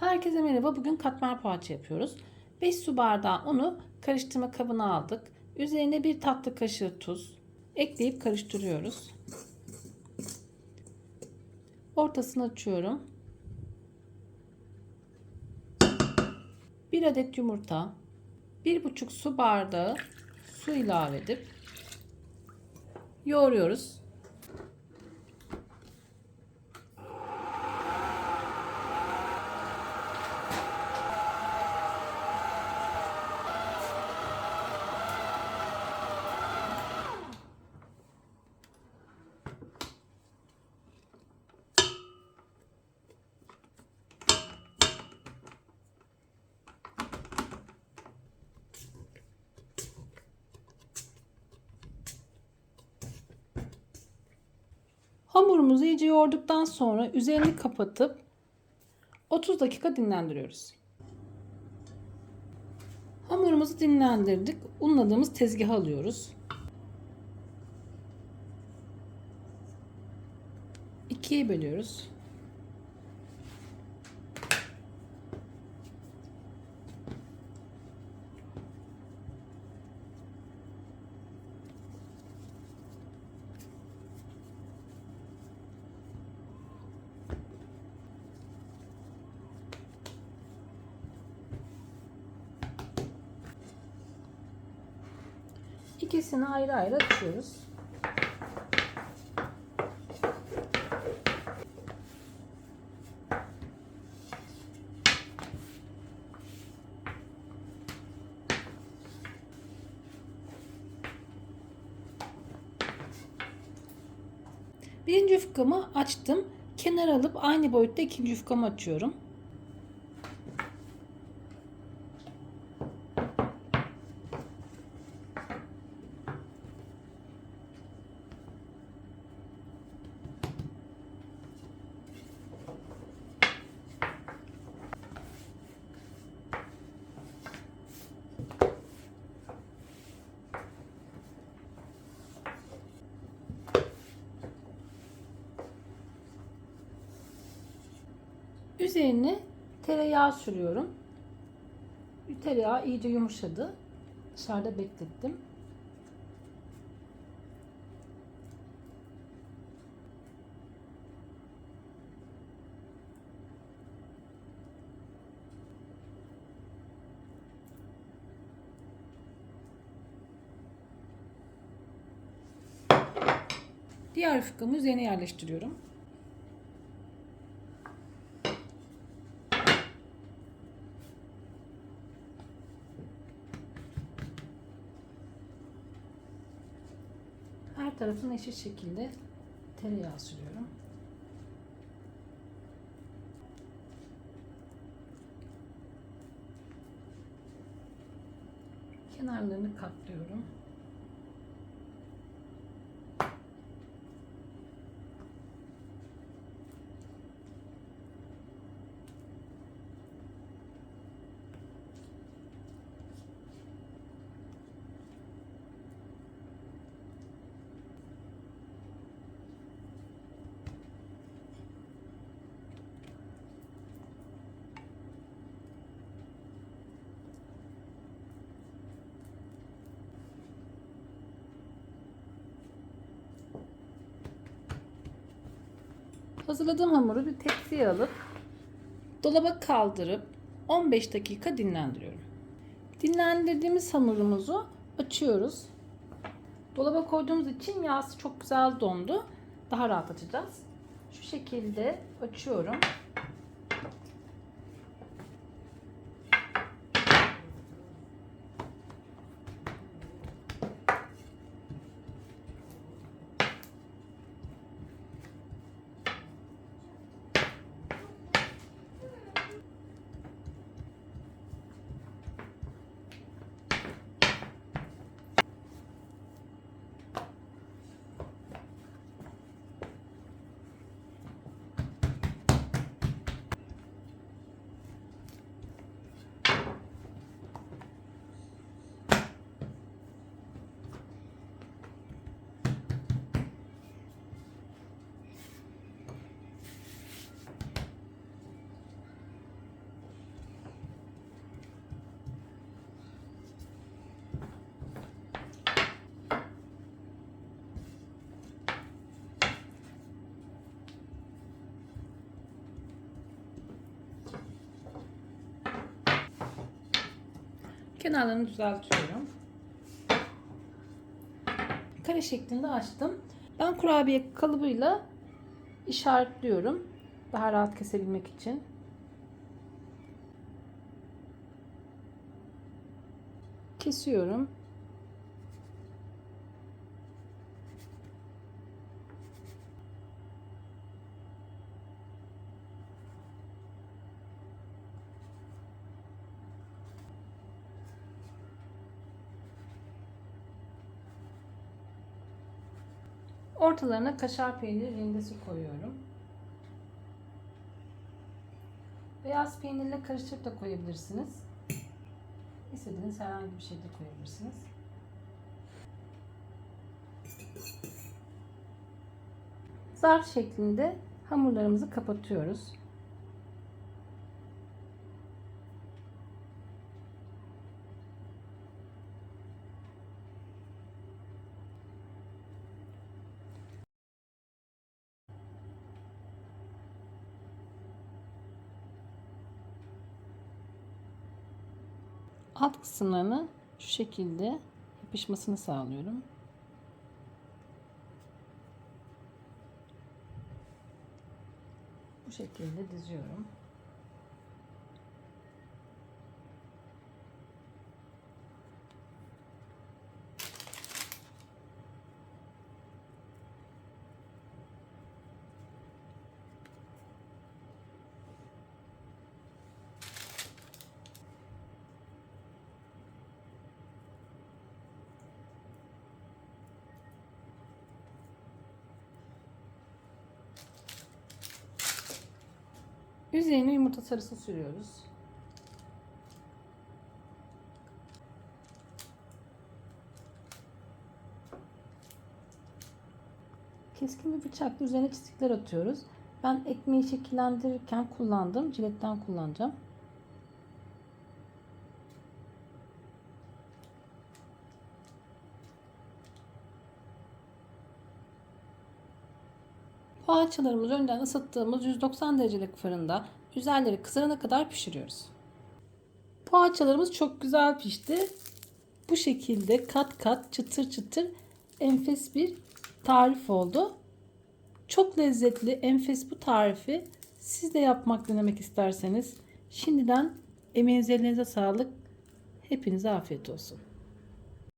Herkese merhaba. Bugün katmer poğaça yapıyoruz. 5 su bardağı unu karıştırma kabına aldık. Üzerine bir tatlı kaşığı tuz ekleyip karıştırıyoruz. Ortasını açıyorum. 1 adet yumurta, 1,5 su bardağı su ilave edip yoğuruyoruz. Hamurumuzu iyice yoğurduktan sonra üzerini kapatıp 30 dakika dinlendiriyoruz. Hamurumuzu dinlendirdik. Unladığımız tezgaha alıyoruz. İkiye bölüyoruz. İkisini ayrı ayrı açıyoruz. Birinci yufkamı açtım. Kenar alıp aynı boyutta ikinci yufkamı açıyorum. Üzerine tereyağı sürüyorum. Tereyağı iyice yumuşadı. Dışarıda beklettim. Diğer yufkamı üzerine yerleştiriyorum. Her tarafına eşit şekilde tereyağı sürüyorum. Kenarlarını katlıyorum. Hazırladığım hamuru bir tepsiye alıp dolaba kaldırıp 15 dakika dinlendiriyorum. Dinlendirdiğimiz hamurumuzu açıyoruz. Dolaba koyduğumuz için yağsı çok güzel dondu. Daha rahat açacağız. Şu şekilde açıyorum. Kenarlarını düzeltiyorum. Kare şeklinde açtım. Ben kurabiye kalıbıyla işaretliyorum. Daha rahat kesebilmek için. Kesiyorum. Ortalarına kaşar peyniri rendesi koyuyorum. Beyaz peynirle karıştırıp da koyabilirsiniz. İstediğiniz herhangi bir şey de koyabilirsiniz. Zarf şeklinde hamurlarımızı kapatıyoruz. Alt kısımlarını şu şekilde yapışmasını sağlıyorum. Bu şekilde diziyorum. Üzerine yumurta sarısı sürüyoruz. Keskin bir bıçakla üzerine çizikler atıyoruz. Ben ekmeği şekillendirirken kullandım. Ciletten kullanacağım. Poğaçalarımızı önden ısıttığımız 190 derecelik fırında üzerleri kızarana kadar pişiriyoruz. Poğaçalarımız çok güzel pişti. Bu şekilde kat kat çıtır çıtır enfes bir tarif oldu. Çok lezzetli, enfes bu tarifi siz de yapmak denemek isterseniz şimdiden emeğinize elinize sağlık. Hepinize afiyet olsun.